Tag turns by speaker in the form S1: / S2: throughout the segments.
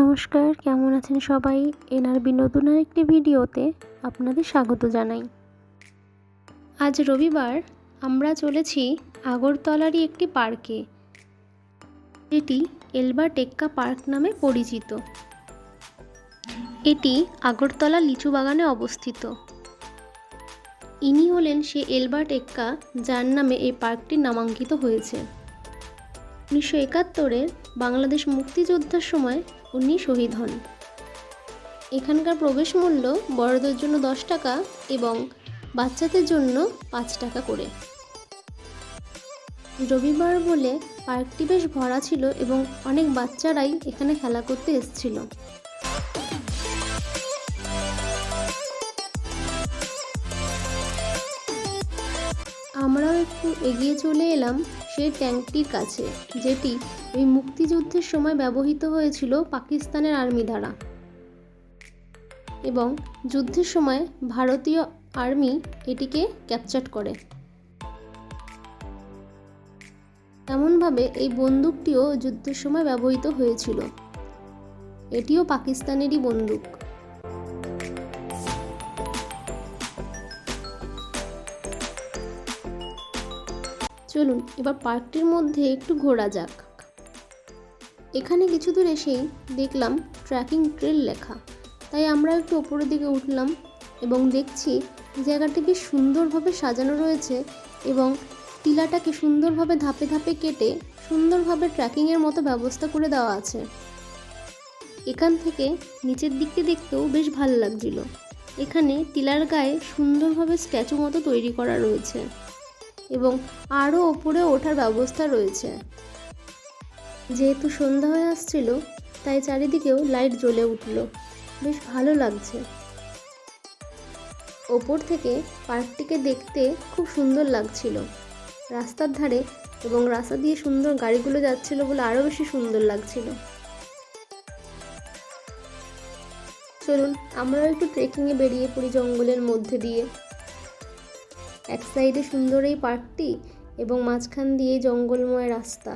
S1: নমস্কার, কেমন আছেন সবাই? এনার নতুন একটি ভিডিওতে আপনাদের স্বাগত জানাই। আজ রবিবার আমরা চলেছি আগরতলারই একটি পার্কে এটি এলবা টেক্কা পার্ক নামে পরিচিত। এটি আগরতলা লিচু বাগানে অবস্থিত। ইনি হলেন সে এলবা টেক্কা যার নামে এই পার্কটি নামাঙ্কিত হয়েছে। উনিশশো একাত্তরে বাংলাদেশ মুক্তিযোদ্ধার সময় উনি শহীদ হন। এখানকার প্রবেশ মূল্য বড়দের জন্য দশ টাকা এবং বাচ্চাদের জন্য পাঁচ টাকা করে। রবিবার বলে পার্কটি বেশ ভরা ছিল এবং অনেক বাচ্চারাই এখানে খেলা করতে এসেছিল। আমরাও একটু এগিয়ে চলে এলাম সেই ট্যাঙ্কটির কাছে, যেটি ওই মুক্তিযুদ্ধের সময় ব্যবহৃত হয়েছিল পাকিস্তানের আর্মি দ্বারা। এবং যুদ্ধের সময় ভারতীয় আর্মি এটিকে ক্যাপচার করে। এমনভাবে এই বন্দুকটিও যুদ্ধের সময় ব্যবহৃত হয়েছিল। এটিও পাকিস্তানেরই বন্দুক। চলুন, এবার পার্কটির মধ্যে একটু ঘোরা যাক। এখানে কিছু দূর এসেই দেখলাম ট্র্যাকিং ট্রেল লেখা। তাই আমরা একটু ওপরের দিকে উঠলাম এবং দেখছি জায়গাটি বেশ সুন্দরভাবে সাজানো রয়েছে এবং টিলাটাকে সুন্দরভাবে ধাপে ধাপে কেটে সুন্দরভাবে ট্র্যাকিংয়ের মতো ব্যবস্থা করে দেওয়া আছে। এখান থেকে নিচের দিকটি দেখতেও বেশ ভালো লাগছিল। এখানে টিলার গায়ে সুন্দরভাবে স্ট্যাচু মতো তৈরি করা রয়েছে। এবং আরও ওপরে ওঠার ব্যবস্থা রয়েছে। যেহেতু সন্ধ্যা হয়ে আসছিল, তাই চারিদিকেও লাইট জ্বলে উঠল। বেশ ভালো লাগছে। ওপর থেকে পার্কটিকে দেখতে খুব সুন্দর লাগছিল। রাস্তার ধারে এবং রাস্তা দিয়ে সুন্দর গাড়িগুলো যাচ্ছিল বলে আরও বেশি সুন্দর লাগছিল। চলুন, আমরাও একটু ট্রেকিংয়ে বেরিয়ে পড়ি জঙ্গলের মধ্যে দিয়ে। এক সাইডে সুন্দর এই পার্কটি এবং মাঝখান দিয়ে জঙ্গলময় রাস্তা।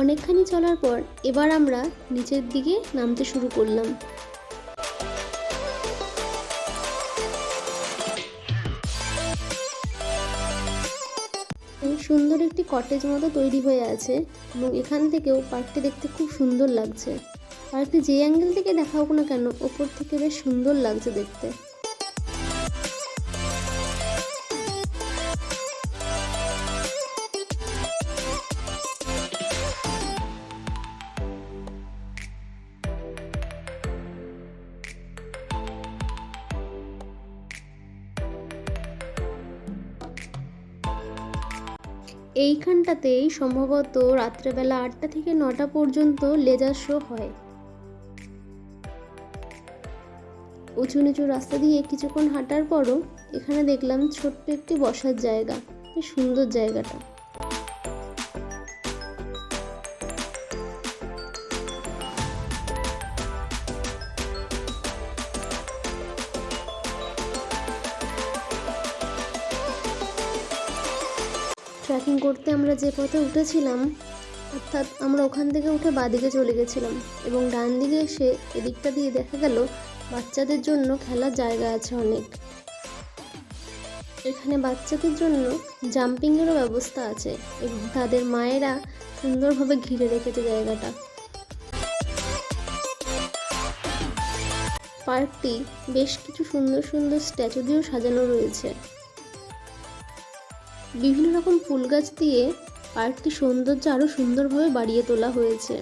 S1: অনেকখানি চলার পর এবার আমরা নিচের দিকে নামতে শুরু করলাম। সুন্দর একটি কটেজ মতো তৈরি হয়ে আছে এবং এখান থেকেও পার্কটি দেখতে খুব সুন্দর লাগছে। পার্কটি যে অ্যাঙ্গেল থেকে দেখা হোক না কেন, ওপর থেকে বেশ সুন্দর লাগছে দেখতে। এইখানটাতেই সম্ভবত রাত্রেবেলা আটটা থেকে নটা পর্যন্ত লেজার শো হয়। উঁচু নিচু রাস্তা দিয়ে কিছুক্ষণ হাঁটার পরও এখানে দেখলাম ছোট্ট একটি বসার জায়গা। সুন্দর জায়গাটা। ট্রেকিং করতে আমরা যে পথে উঠেছিলাম, অর্থাৎ আমরা ওখান থেকে উঠে বাঁদিকে চলে গেছিলাম এবং ডান দিকে এসে এদিকটা দিয়ে দেখা গেল বাচ্চাদের জন্য খেলার জায়গা আছে অনেক। এখানে বাচ্চাদের জন্য জাম্পিংয়েরও ব্যবস্থা আছে এবং তাদের মায়েরা সুন্দরভাবে ঘিরে রেখেছে জায়গাটা। পার্কটি বেশ কিছু সুন্দর সুন্দর স্ট্যাচু দিয়েও সাজানো রয়েছে। বিভিন্ন রকম ফুল গাছ দিয়ে পার্কটির সৌন্দর্য আরও সুন্দরভাবে বাড়িয়ে তোলা হয়েছে।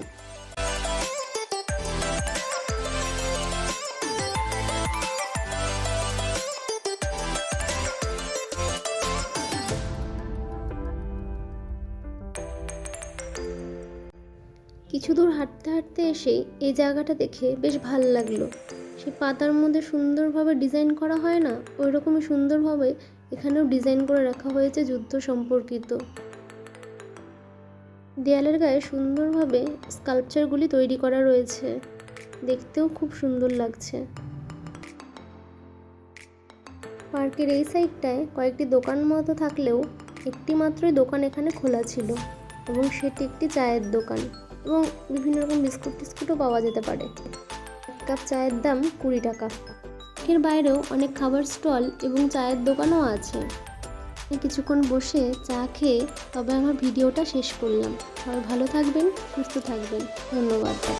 S1: কিছু দূর হাঁটতে হাঁটতে এসেই এই জায়গাটা দেখে বেশ ভালো লাগল। সে পাতার মধ্যে সুন্দরভাবে ডিজাইন করা হয় না ওই রকমই সুন্দরভাবে এখানেও ডিজাইন করে রাখা হয়েছে যুদ্ধ সম্পর্কিত। দেয়ালের গায়ে সুন্দরভাবে স্কাল্পচারগুলি তৈরি করা রয়েছে। দেখতেও খুব সুন্দর লাগছে। পার্কের এই সাইডটায় কয়েকটি দোকান মতো থাকলেও একটি মাত্রই দোকান এখানে খোলা ছিল এবং সেটি একটি চায়ের দোকান এবং বিভিন্ন রকম বিস্কুট টিস্কুটও পাওয়া যেতে পারে। এক কাপ চায়ের দাম কুড়ি টাকা। এর বাইরেও অনেক খাবার স্টল এবং চায়ের দোকানও আছে। কিছুক্ষণ বসে চা খেয়ে তবে আমার ভিডিওটা শেষ করলাম। সবাই ভালো থাকবেন, সুস্থ থাকবেন। ধন্যবাদ।